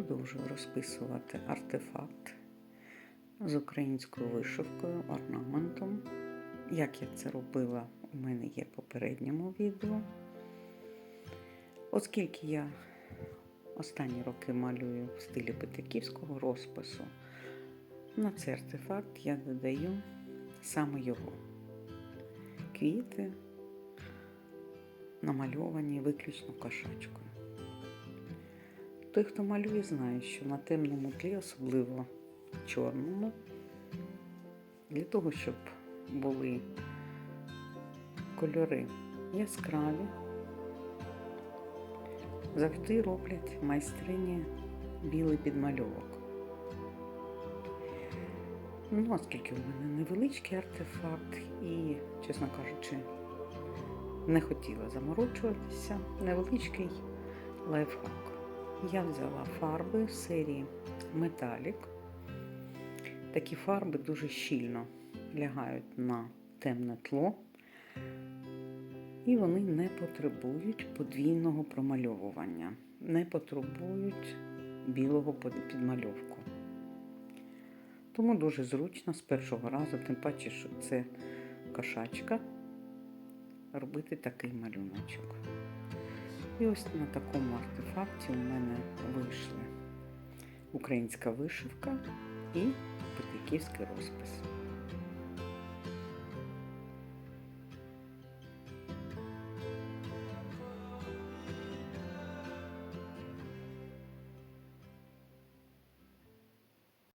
Продовжую розписувати артефакт з українською вишивкою, орнаментом. Як я це робила, у мене є в попередньому відео. Оскільки я останні роки малюю в стилі петриківського розпису, на цей артефакт я додаю саме його. Квіти намальовані виключно кошачкою. Той, хто малює, знає, що на темному тлі, особливо чорному, для того, щоб були кольори яскраві, завжди роблять майстрині білий підмальовок. Ну, оскільки в мене невеличкий артефакт і, чесно кажучи, не хотіла заморочуватися, невеличкий лайфхак. Я взяла фарби серії Металік. Такі фарби дуже щільно лягають на темне тло, і вони не потребують подвійного промальовування, не потребують білого підмальовку. Тому дуже зручно з першого разу, тим паче, що це кошачка, робити такий малюночок. І ось на такому артефакті у мене вийшли українська вишивка і петриківський розпис.